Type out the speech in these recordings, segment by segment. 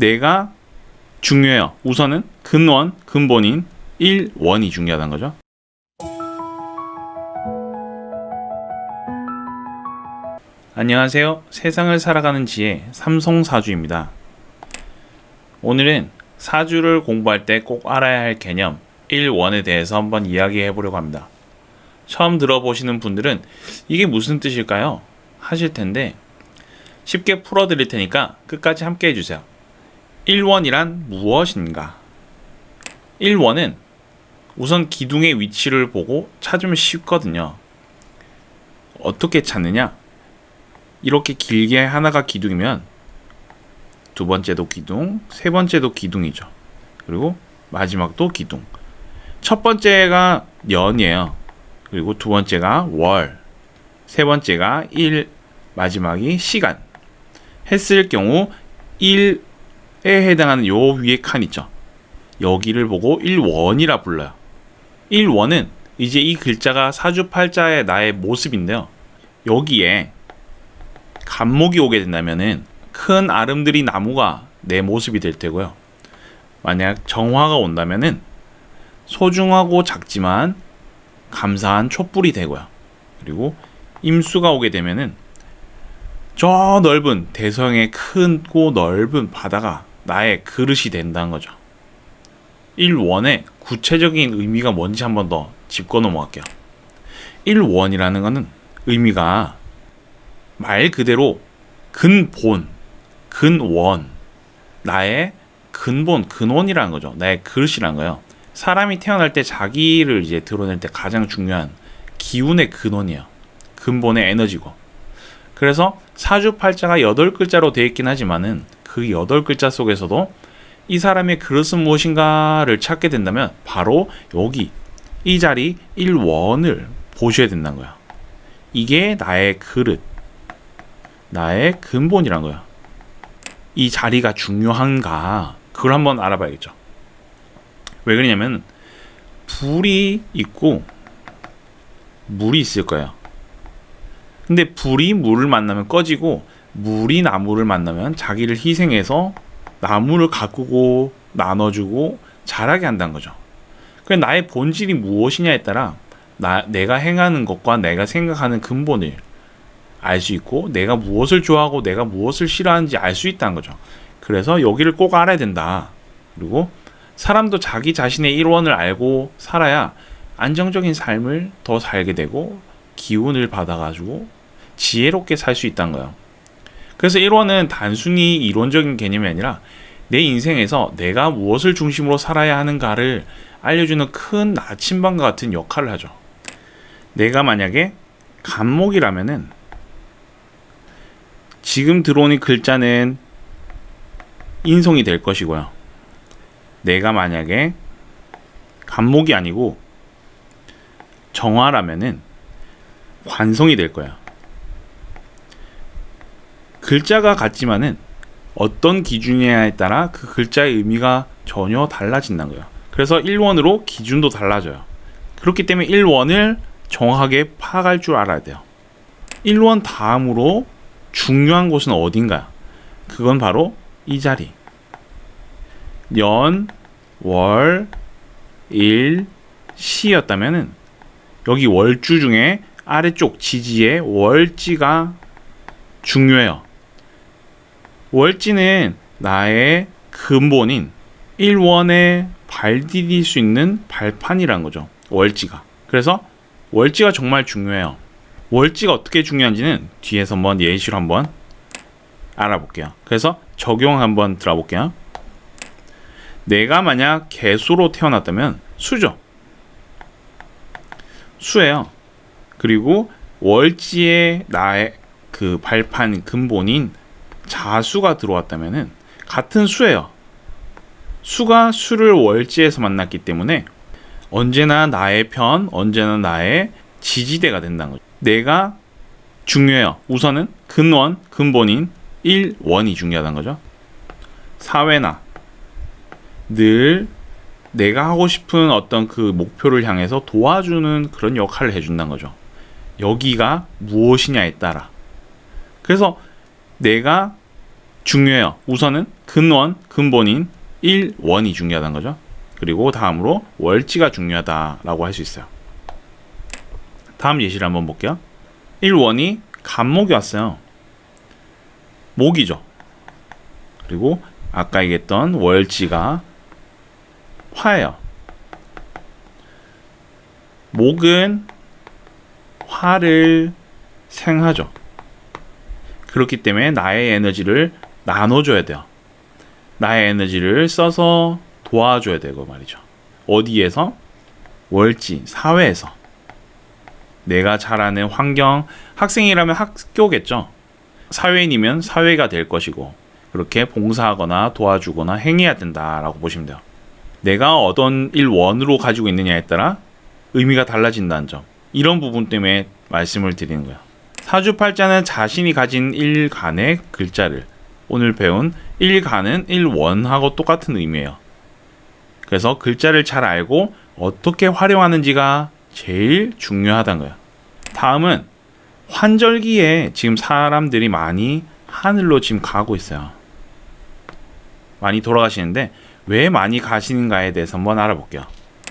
내가 중요해요. 우선은 근원, 근본인 1원이 중요하다는 거죠. 안녕하세요. 세상을 살아가는 지혜 삼성 사주입니다. 오늘은 사주를 공부할 때 꼭 알아야 할 개념 1원에 대해서 한번 이야기해 보려고 합니다. 처음 들어보시는 분들은 이게 무슨 뜻일까요? 하실 텐데 쉽게 풀어 드릴 테니까 끝까지 함께 해주세요. 1원이란 무엇인가? 1원은 우선 기둥의 위치를 보고 찾으면 쉽거든요. 어떻게 찾느냐? 이렇게 길게 하나가 기둥이면 두 번째도 기둥, 세 번째도 기둥이죠. 그리고 마지막도 기둥. 첫 번째가 년이에요. 그리고 두 번째가 월, 세 번째가 일, 마지막이 시간. 했을 경우 1에 해당하는 요 위에 칸 있죠. 여기를 보고 1원이라 불러요. 1원은 이제 이 글자가 사주팔자의 나의 모습인데요. 여기에 간목이 오게 된다면은 큰 아름드리 나무가 내 모습이 될 테고요. 만약 정화가 온다면은 소중하고 작지만 감사한 촛불이 되고요. 그리고 임수가 오게 되면은 저 넓은 대성의 크고 넓은 바다가 나의 그릇이 된다는 거죠. 1원의 구체적인 의미가 뭔지 한번 더 짚고 넘어갈게요. 1원이라는 것은 의미가 말 그대로 근본, 근원, 나의 근본, 근원이라는 거죠. 나의 그릇이라는 거예요. 사람이 태어날 때 자기를 이제 드러낼 때 가장 중요한 기운의 근원이에요. 근본의 에너지고. 그래서 사주팔자가 여덟 글자로 되어 있긴 하지만은 그 여덟 글자 속에서도 이 사람의 그릇은 무엇인가를 찾게 된다면 바로 여기 이 자리 1원을 보셔야 된다는 거야. 이게 나의 그릇, 나의 근본이란 거야. 이 자리가 중요한가 그걸 한번 알아봐야겠죠. 왜 그러냐면 불이 있고 물이 있을 거예요. 근데 불이 물을 만나면 꺼지고 물이 나무를 만나면 자기를 희생해서 나무를 가꾸고 나눠주고 자라게 한다는 거죠. 그 나의 본질이 무엇이냐에 따라 나, 내가 행하는 것과 내가 생각하는 근본을 알 수 있고 내가 무엇을 좋아하고 내가 무엇을 싫어하는지 알 수 있다는 거죠. 그래서 여기를 꼭 알아야 된다. 그리고 사람도 자기 자신의 일원을 알고 살아야 안정적인 삶을 더 살게 되고 기운을 받아가지고 지혜롭게 살 수 있다는 거예요. 그래서 1원은 단순히 이론적인 개념이 아니라 내 인생에서 내가 무엇을 중심으로 살아야 하는가를 알려주는 큰 나침반과 같은 역할을 하죠. 내가 만약에 간목이라면은 지금 들어오는 글자는 인성이 될 것이고요. 내가 만약에 간목이 아니고 정화라면은 관성이 될 거야. 글자가 같지만은 어떤 기준이냐에 따라 그 글자의 의미가 전혀 달라진다는 거예요. 그래서 1원으로 기준도 달라져요. 그렇기 때문에 1원을 정확하게 파악할 줄 알아야 돼요. 1원 다음으로 중요한 곳은 어딘가요? 그건 바로 이 자리. 년, 월, 일, 시였다면은 여기 월주 중에 아래쪽 지지에 월지가 중요해요. 월지는 나의 근본인 1원에 발 디딜 수 있는 발판이라는 거죠. 월지가. 그래서 월지가 정말 중요해요. 월지가 어떻게 중요한지는 뒤에서 한번 예시로 한번 알아볼게요. 그래서 적용 한번 들어볼게요. 내가 만약 개수로 태어났다면 수죠. 수예요. 그리고 월지에 나의 그 발판 근본인 자수가 들어왔다면은 같은 수예요. 수가 수를 월지에서 만났기 때문에 언제나 나의 편, 언제나 나의 지지대가 된다는 거죠. 내가 중요해요. 우선은 근원, 근본인 1원이 중요하다는 거죠. 사회나 늘 내가 하고 싶은 어떤 그 목표를 향해서 도와주는 그런 역할을 해준다는 거죠. 여기가 무엇이냐에 따라. 그래서 내가 중요해요. 우선은 근원, 근본인 1원이 중요하다는 거죠. 그리고 다음으로 월지가 중요하다라고 할 수 있어요. 다음 예시를 한번 볼게요. 1원이 간목이 왔어요. 목이죠. 그리고 아까 얘기했던 월지가 화예요. 목은 화를 생하죠. 그렇기 때문에 나의 에너지를 나눠줘야 돼요. 나의 에너지를 써서 도와줘야 되고 말이죠. 어디에서? 월지, 사회에서. 내가 잘 아는 환경, 학생이라면 학교겠죠. 사회인이면 사회가 될 것이고, 그렇게 봉사하거나 도와주거나 행해야 된다라고 보시면 돼요. 내가 어떤 일원으로 가지고 있느냐에 따라 의미가 달라진다는 점. 이런 부분 때문에 말씀을 드리는 거예요. 사주팔자는 자신이 가진 일간의 글자를 오늘 배운 일간은 일원하고 똑같은 의미예요. 그래서 글자를 잘 알고 어떻게 활용하는지가 제일 중요하다는 거예요. 다음은 환절기에 지금 사람들이 많이 하늘로 지금 가고 있어요. 많이 돌아가시는데 왜 많이 가시는가에 대해서 한번 알아볼게요.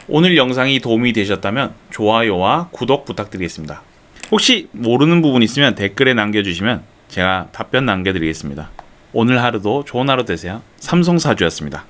오늘 영상이 도움이 되셨다면 좋아요와 구독 부탁드리겠습니다. 혹시 모르는 부분 있으면 댓글에 남겨주시면 제가 답변 남겨드리겠습니다. 오늘 하루도 좋은 하루 되세요. 삼성사주였습니다.